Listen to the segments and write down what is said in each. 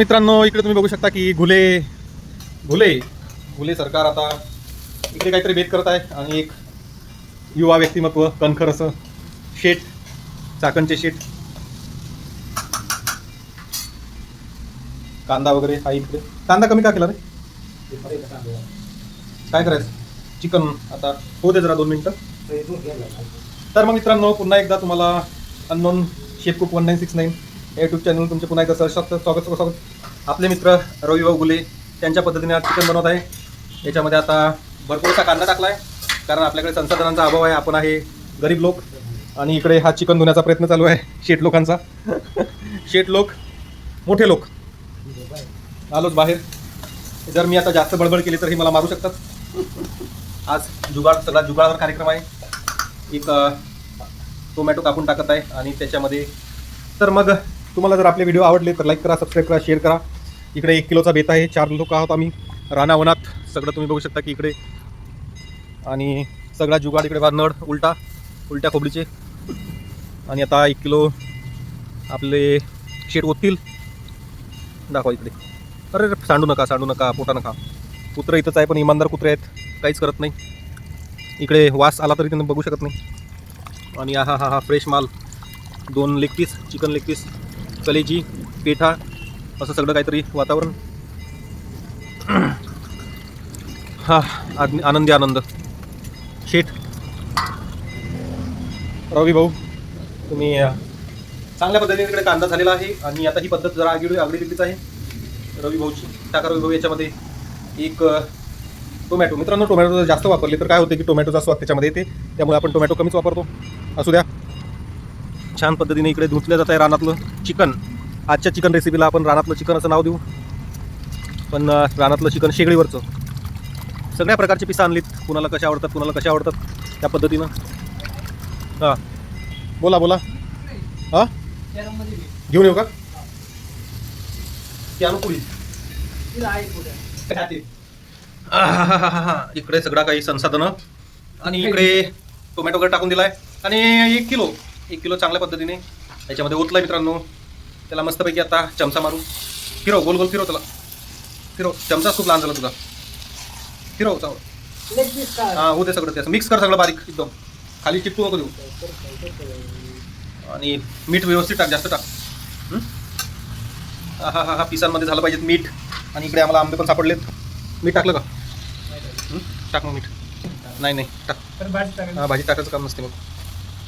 मित्रांनो इकडे तुम्ही बघू शकता की घुले घुले घुले सरकार आता इकडे काहीतरी भेद करत आहे आणि एक युवा व्यक्तिमत्व कणखर असं शेट चाकणचे शेट. कांदा वगैरे हा इकडे. कांदा कमी का केला रे? काय करायचं? चिकन आता होऊ दे जरा दोन मिनटं. तर मग मित्रांनो पुन्हा एकदा तुम्हाला unknown chef cook one nine six nine YouTube channel तुमचे पुन्हा एकदा सहर्ष स्वागत स्वागत स्वागत आपले मित्र रवी भाऊ गुले त्यांच्या पद्धतीने आज चिकन बनवत आहे. याच्यामध्ये आता भरपूरसा कांदा टाकला आहे कारण आपल्याकडे संसाधनांचा अभाव आहे. आपण आहे गरीब लोक. आणि इकडे हा चिकन धुण्याचा प्रयत्न चालू आहे. शेट लोकांचा. शेट लोक मोठे लोक. आलोच बाहेर. जर मी आता जास्त बडबड केली तर हे मला मारू शकतात. आज जुगाड सगळा जुगाडावर कार्यक्रम आहे. एक टोमॅटो कापून टाकत आहे. आणि त्याच्यामध्ये तर मग तुम्हाला जर आपले व्हिडिओ आवडले तर लाईक करा सबस्क्राईब करा शेअर करा. इकडे एक किलोचा बेत आहे चार लोक आहोत आम्ही. रानावनात सगळं तुम्ही बघू शकता की इकडे. आणि सगळा जुगाड इकडे बा नळ उलटा उलट्या खोबडीचे. आणि आता एक किलो आपले शेट ओततील. दाखवा इकडे. अरे सांडू नका सांडू नका पोटा नका. कुत्रं इथंच आहे पण इमानदार कुत्रे आहेत. काहीच करत नाही. इकडे वास आला तरी त्यांना बघू शकत नाही. आणि हा हा हा फ्रेश माल. दोन leg piece chicken leg piece कलेजी पेठा असं सगळं काहीतरी वातावरण. हा आद- आनंदी आनंद. शेठ. रवी भाऊ तुम्ही चांगल्या पद्धतीने इकडे कांदा झालेला आहे आणि आता ही पद्धत जरा आगळी आगळी वेगळीच आहे. रवी भाऊची टाका रवी भाऊ याच्यामध्ये. एक टोमॅटो. मित्रांनो टोमॅटो जर जास्त वापरले तर काय होते की टोमॅटोचा स्वाद त्याच्यामध्ये येते. त्यामुळे आपण टोमॅटो कमीच वापरतो. असू द्या. छान पद्धतीने इकडे धुतलं जात आहे रानातलं चिकन. आजच्या चिकन रेसिपीला आपण रानातलं चिकन असं नाव देऊ. पण रानातलं चिकन शेगडीवरचं. सगळ्या प्रकारचे पिसं आणलीत. कुणाला कशा आवडतात कुणाला कशा आवडतात त्या पद्धतीनं. हां. बोला बोला. हां? घेऊन येऊ का? इकडे सगळा काही संसाधनं. आणि इकडे टोमॅटो वगैरे टाकून दिलाय. आणि एक किलो. एक किलो चांगल्या पद्धतीने. याच्यामध्ये ओतलाय मित्रांनो. त्याला मस्तपैकी आता चमचा मारू. फिरव गोल गोल फिरव त्याला. फिरव. चमचा खूप लहान झाला तुझा. फिरव चांगलं हां होते सगळं त्याचं. मिक्स कर सगळं बारीक एकदम. खाली चिपटू नको देऊ. आणि मीठ व्यवस्थित टाक जास्त टाक. हं? हा हा पिसांमध्ये झालं पाहिजेत मीठ. आणि इकडे आम्हाला आंबे पण सापडलेत. मीठ टाकलं का? टाक मग मीठ. नाही नाही टाक. हा भाजी टाकायचं काम नसते मग.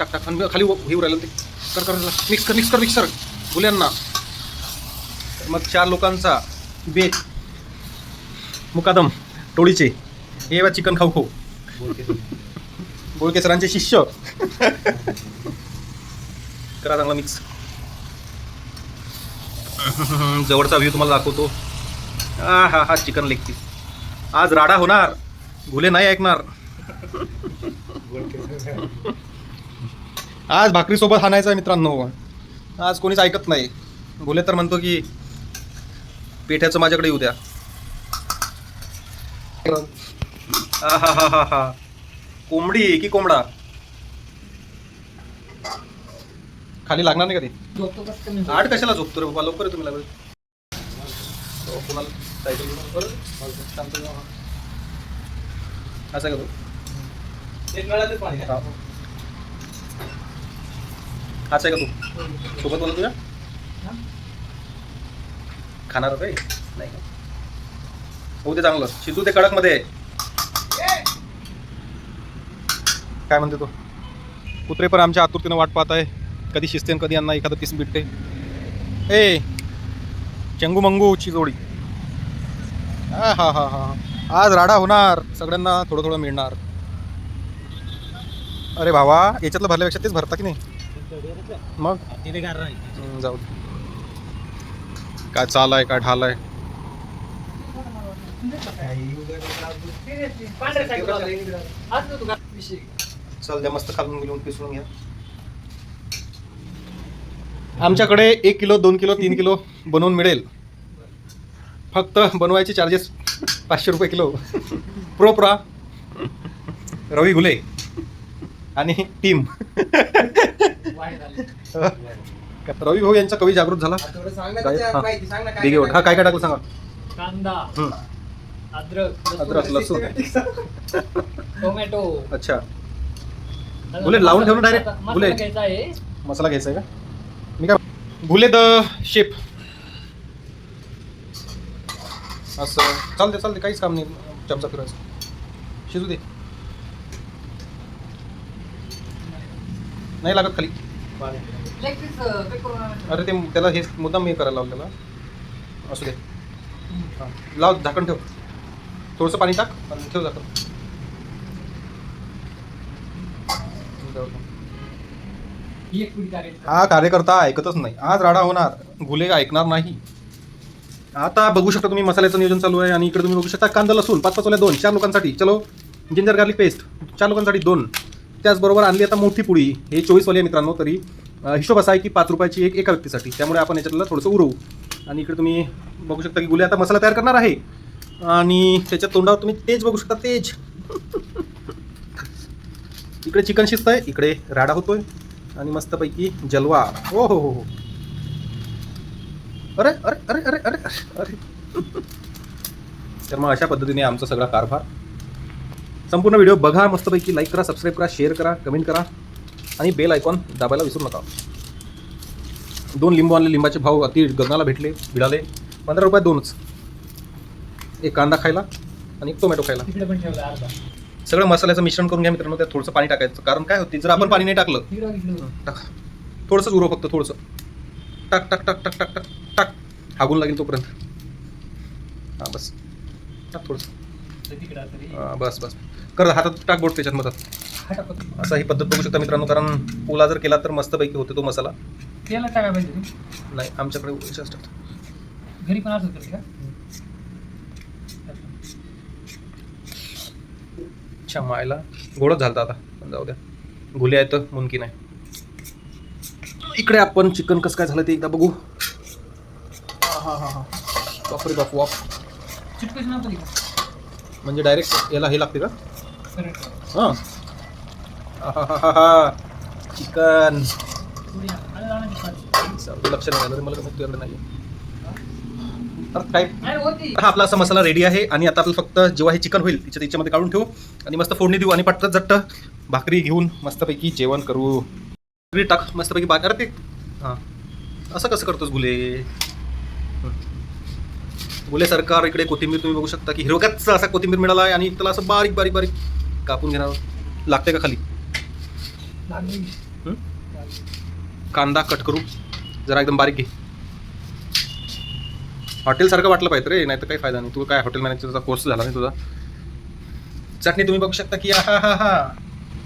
टाक टाक. आणि खाली व- हे उरायला ते कर कर मिक्स कर मिक्स कर मिक्सर गुल्यांना मग चार लोकांचा बेत. मुकादम. टोळीचे. हे बा चिकन खाऊ खाऊ. बोळके सरांचे शिष्य. करा चांगला मिक्स जवळचा व्ह्यू तुम्हाला दाखवतो. हा हा हा चिकन लेग पीस आज राडा होणार. घुले नाही ऐकणार. आज भाकरीसोबत हाणायचं आहे मित्रांनो. आज कोणीच ऐकत नाही. घुले तर म्हणतो की पेठ्याचं माझ्याकडे येऊ द्या. हा हा हा हा हा कोंबडी की कोंबडा? खाली लागणार नाही का ते? आठ कशाला झोपतो रे बाबा? लवकर आहे तुम्ही लागेल हा. असं का तो? हा. हाच आहे का तू? सोबत बोला तुझ्या? खाणार काही नाही होऊ दे चांगलं. शिजू ते कडकमध्ये काय म्हणते तो? कुत्रे पण आमच्या आतुरतेनं वाट पाहत आहे. कधी शिजते कधी यांना एखादं पीस भेटते ए चंगू मंगूची जोडी. हा हा हा हा. आज राडा होणार. सगळ्यांना थोडं थोडं मिळणार. अरे भावा याच्यातलं भरल्यापेक्षा तेच भरता की नाही? मग? हम्म, जाऊ दे. काय चाल आहे काय ढाल आहे चल द्या मस्त खालून घेऊन पिसून घ्या. आमच्याकडे एक किलो दोन किलो तीन किलो बनवून मिळेल. फक्त बनवायचे चार्जेस पाचशे रुपये किलो. प्रोप्रा रवी घुले आणि टीम. रवी भाऊ यांचा कवी जागृत झाला. काय? त्याच्या हा. माहिती सांग ना काय टाकलं सांगा? कांदा हम्म. अद्रक अद्रक लसूण. टोमॅटो. अच्छा. बोले, लावून ठेव ना direct. मसाला बोले. घ्यायचा आहे. मसाला घ्यायचा आहे का? मी काय भुले द शेप. असं. चालते चालते काहीच काम नाही. चमचा फिरायचं शिजू दे. नाही लागत खाली. अरे ते त्याला हे मुद्दाम हे करायला लावलं त्याला. असू दे. हां लाव झाकण ठेव. थोडंसं पाणी टाक आणि ठेव झाकण. हा कार्यकर्ता ऐकतच नाही. आज राडा होणार. गुले ऐकणार नाही. आता बघू शकता तुम्ही मसाल्याचं नियोजन चालू आहे आणि इकडे तुम्ही बघू शकता कांदा लसूण पाच पाच दोन चार लोकांसाठी. चलो जिंजर गार्लिक पेस्ट चार लोकांसाठी दोन. त्याचबरोबर आणली आता मोठी पुळी हे. चोवीसवाली आहे मित्रांनो तरी हिशोब असा आहे की पाच रुपयाची एक एका व्यक्तीसाठी. त्यामुळे आपण याच्यातलं थोडंसं उरवू. आणि इकडे तुम्ही बघू शकता की गुले आता मसाला तयार करणार आहे. आणि त्याच्या तोंडावर तुम्ही तेज बघू शकता तेज. इकडे चिकन शिजत आहे इकडे राडा होतोय. आणि मस्तपैकी जलवा. ओ हो हो हो. अरे अरे अरे अरे अरे अरे अरे. तर मग अशा पद्धतीने आमचा सगळा कारभार संपूर्ण व्हिडिओ बघा मस्तपैकी लाईक करा सबस्क्राईब करा शेअर करा कमेंट करा आणि बेल आयकॉन दाबायला विसरू नका. दोन लिंबू आणले लिंबाचे भाव अति गगनाला भेटले मिळाले पंधरा रुपयात दोनच. एक कांदा खायला आणि एक टोमॅटो खायला. सगळं मसाल्याचं मिश्रण करून घ्या मित्रांनो त्यात थोडंसं पाणी टाकायचं. कारण काय होते जर आपण पाणी नाही टाकलं टाक. थोडंसंच उरव फक्त थोडंसं. टाक टाक टाक टाक टाक टाक टाक. हागून लागेल तोपर्यंत. हां बस. टाक थोडंसं. बस बस. कर हातात टाक बोट त्याच्यात मधात. हा टाकतो असा ही पद्धत बघू शकता मित्रांनो कारण पोला जर केला तर मस्तपैकी होते तो मसाला. तेला टाकायला पाहिजे नाही आमच्याकडे असतात. घरी पण असं करते का? अच्छा मायला गोडच झालं आता. पण जाऊ द्या. गुले आहेत तर मुनकी नाही. इकडे आपण चिकन कसं काय झालं ते एकदा बघू. हा हा हा बापरे बाप वाप चिटकच नव्हतं तिकडं म्हणजे डायरेक्ट याला हे लागते का? हां. चिकन लक्ष नाही मला काय तुझ्याकडे नाही काय? हा आपला असा मसाला रेडी आहे आणि आता आपलं फक्त जेव्हा हे चिकन होईल तिच्या तिच्यामध्ये काढून ठेवू आणि मस्त फोडणी देऊ आणि पटकन झट्ट भाकरी घेऊन मस्तपैकी जेवण करू. भाकरी टाक मस्तपैकी भाकर ते हां. असं कसं करतोस गुले? गुले सरकार इकडे कोथिंबीर तुम्ही बघू शकता की हिरवगाच असा कोथिंबीर मिळाला आहे आणि त्याला असं बारीक बारीक बारीक कापून घेणार आहोत. लागते का खाली? हं? कांदा कट करू. जरा एकदम बारीक घे. हॉटेलसारखं वाटलं पाहिजे रे नाही तर काही फायदा नाही. तू काय हॉटेल मॅनेजरचा कोर्स झाला नाही तुझा? चटणी तुम्ही बघू शकता की हा हा हा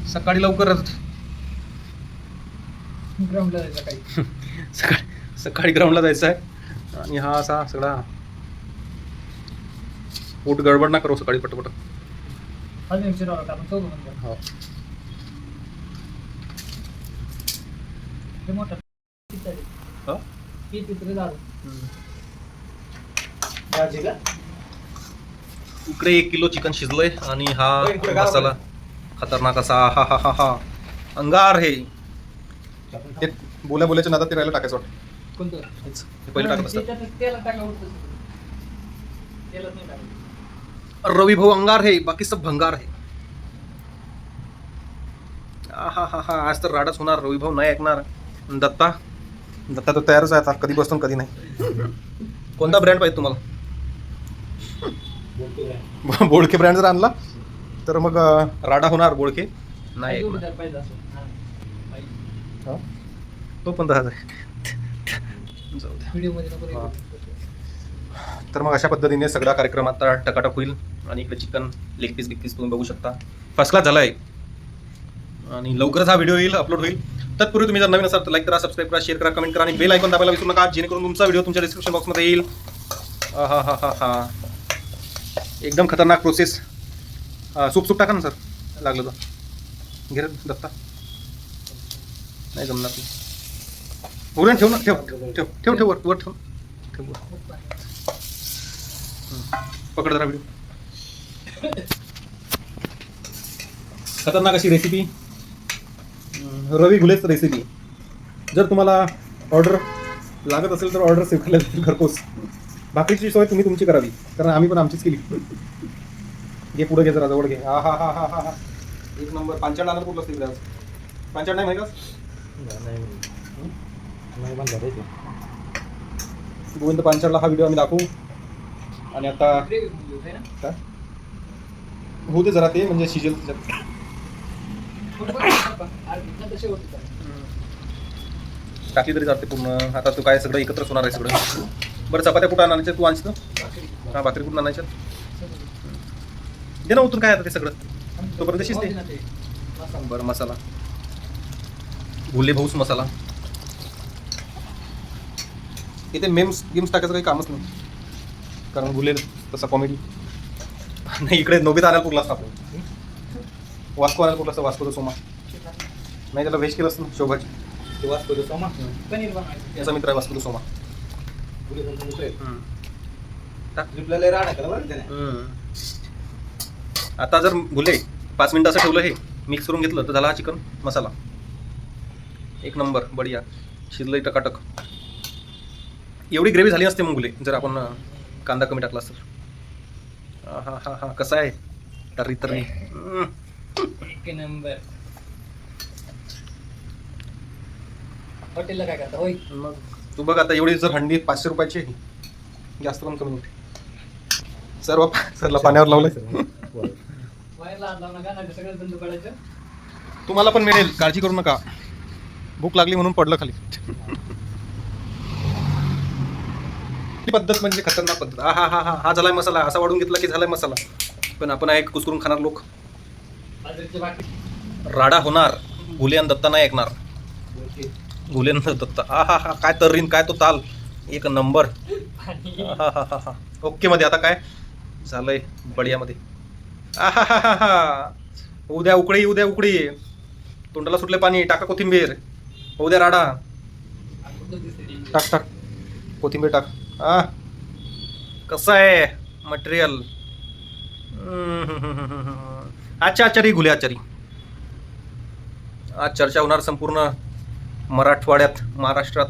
सकाळी लवकरच ग्राउंडला जायचं काही. सकाळी सकाळी ग्राउंडला जायचं आहे. आणि हा असा सगळा पोट गडबड ना करू सकाळी पटपट. अजून एक चौघं. हो हे मोठं? हा? दारू इकडे एक किलो चिकन शिजलंय आणि हा होय, इकडे गावाकडे. मसाला खतरनाक असा हा हा हा हा अंगार हे ते बोल्या बोल्याच्या नादात ते राहायला टाकायचं वाटतं कोणतं हेच. हे पहिले टाकत असतात टाका तेलात नाही टाकायचं रवी भाऊ अंगार है बाकी सब भंगार है. हा हा हा आज तर राडाच होणार रवी भाऊ नाही ऐकणार. दत्ता दत्ता तर तयारच आहे आता कधी बसतो कधी नाही. कोणता ब्रँड पाहिजे तुम्हाला? बोडके ब्रँड जर आणला तर मग राडा होणार बोडके नाही? तो पण तसाच आहे. जाऊ द्या व्हिडिओमध्ये नको रे. हा. तर मग अशा पद्धतीने सगळा कार्यक्रम आता टकाटक होईल आणि इकडे chicken leg piece big piece तुम्ही बघू शकता. फर्स्ट क्लास झाला आहे आणि लवकरच हा व्हिडिओ येईल अपलोड होईल. तत्पूर्वी तुम्ही जर नवीन असाल तर लाईक करा सबस्क्राईब करा शेअर करा कमेंट करा आणि बेल ऐकून दाबायला विसरू नका जेणेकरून तुमचा व्हिडिओ तुमच्या डिस्क्रिप्शन बॉक्समध्ये येईल. हा हा हा हा. एकदम खतरनाक प्रोसेस सूप सूप टाका ना सर लागलं तर. घेर दत्ता. नाही जमणार. नाही उरण ठेव ना ठेव ठेव ठेव ठेव वर वर ठेव. ठेव पकड जरा व्हिडिओ खतरनाक अशी रेसिपी रवी घुलेच रेसिपी जर तुम्हाला ऑर्डर लागत असेल तर ऑर्डर स्वीकारल्या जातील घरपोच. बाकीची सोय तुम्ही तुमची करावी. कारण आम्ही पण आमचीच केली. घे पुढे घे जरा जवळ घे. हा हा हा हा हा हा. एक नंबर. पांचाळ आणत कुठलं असते आज पांचाळ नाही माहिती नाही. गोविंद पांचाळला हा व्हिडिओ आम्ही दाखवू. आणि आता होते काय? होऊ दे जरा ते म्हणजे शिजेल त्याच्यात टाकली तरी जाते पूर्ण. आता तू काय सगळं एकत्रच होणार आहे सगळं. बरं चपात्या कुठं आणायच्या तू आणशील? भाकरी. हा भाकरी कुठून आणायच्या दे ना उतरून काय आता ते सगळं. तोपर्यंत शिजते. ते. बरं मसाला. भुले भाऊस मसाला. इथे मेम्स गेम्स टाकायचं काही कामच नाही. कारण भुले तसा कॉमेडी नाही इकडे नोबिता आणायला कुठला असता आपण वास्को आणायला कुठला असतं? वास्को सोमा. नाही त्याला व्हेज केलं असतं ना, शोभाची. ते तो सोमा. पनीर बनवायचं. याचा मित्र आहे वास्को सोमा. पुढे जाऊन उतरेल. टाक. ट्रिपला लय राडा केला बरं त्याने. आता जर भुले पाच मिनिटं असं ठेवलं हे मिक्स करून घेतलं तर झाला हा चिकन मसाला. एक नंबर बढिया. शिजलंय टकाटक. एवढी ग्रेव्ही झाली असते मग भुले जर आपण कांदा कमी टाकला असतं हा हा हा कसा आहे? हम्म. एक नंबर. हॉटेलला काय करता? होय. मग तू बघ आता एवढी जर हंडी पाचशे रुपयाची आहे. जास्त पण कमी नाही सर्व सरला पाण्यावर लावलंय. हात नका सगळं बंद पडायचं. तुम्हाला पण मिळेल. काळजी करू नका. भूक लागली म्हणून पडलं खाली ही पद्धत म्हणजे खतरनाक पद्धत. हा हा हा हा हा झालाय मसाला. असा वाढून घेतला की झालाय मसाला. पण आपण आहे कुसकरून खाणार लोक. राडा होणार. गुलियान दत्ता नाही ऐकणार. गुलियान दत्ता. हा हा हा काय तर्रीन काय तो ताल. एक नंबर. हा हा हा हा. ओके मध्ये आता काय? झालंय बढियामध्ये. आ हा हा हा हा. उद्या उकळी उद्या उकळी. तोंडाला सुटले पाणी. टाका कोथिंबीर. उद्या राडा. टाक टाक. कोथिंबीर टाक. आ कसं आहे मटेरियल अच्छा आचारी गुले आचारी. आज चर्चा होणार संपूर्ण मराठवाड्यात महाराष्ट्रात.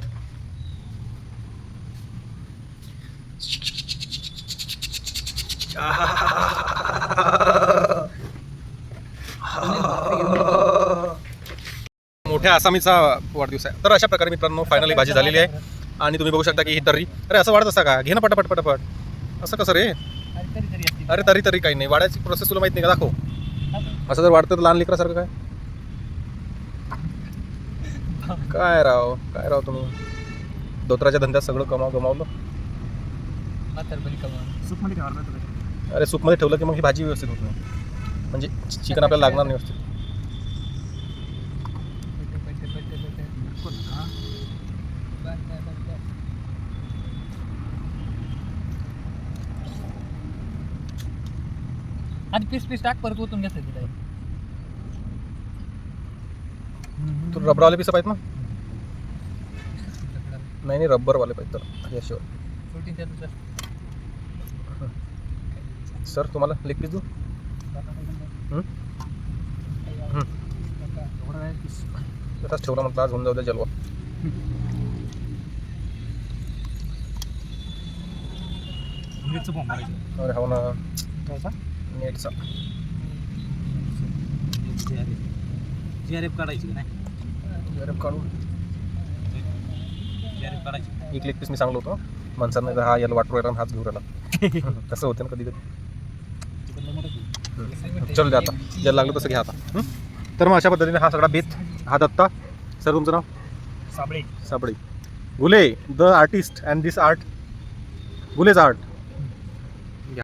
मोठ्या आसामीचा वाढदिवस आहे. तर अशा प्रकारे मित्रांनो फायनली भाजी झालेली आहे. आणि तुम्ही बघू शकता की ही तर्री अरे असं वाढत असता का? घे ना पटापट पटापट. असं कसं रे? अरे तरी तरी काही नाही. वाढायची प्रोसेस तुला माहीत नाही का? दाखव. असं जर वाढतं तर लहान लेकरासारखं काय? काय राव? काय राव तुम्ही? धोत्राच्या धंद्यात सगळं कमाव गमावलं. अरे सूपमध्ये ठेवलं की मग ही भाजी व्यवस्थित होत नाही. म्हणजे चिकन आपल्याला लागणार नाही व्यवस्थित पट्टे, पट्टे, पट्टे, पट्टे. कोण? हा? बस, बस, बस, बस. आणि पीस पीस टाक परत ओतून घेतलं तिथे. तू रबरवाले पिसा पाहिजे ना? नाही नाही रब्बरवाले पाहिजे तर. याशिवाय. सर तुम्हाला लेग पीस देऊ? हं? हं. तसाच ठेवला म्हटलं आज होऊन जाऊ द्या जलवा. मिरचं. अरे हो ना. नेटचा JRF. JRF काढायची का नाही अरे काढून JRF काढायची एक लेग पीस मी सांगलो होतो माणसांना हा याला वाटू राहिला हाच घेऊन राहिला कसं होतं ना कधी कधी मोठं. चल दे आता ज्याला लागलं तसं घ्या आता हं? तर मग अशा पद्धतीने हा सगळा बेत हा दत्ता सर तुमचं नाव Sable Sable Gule the artist and this art Gule's art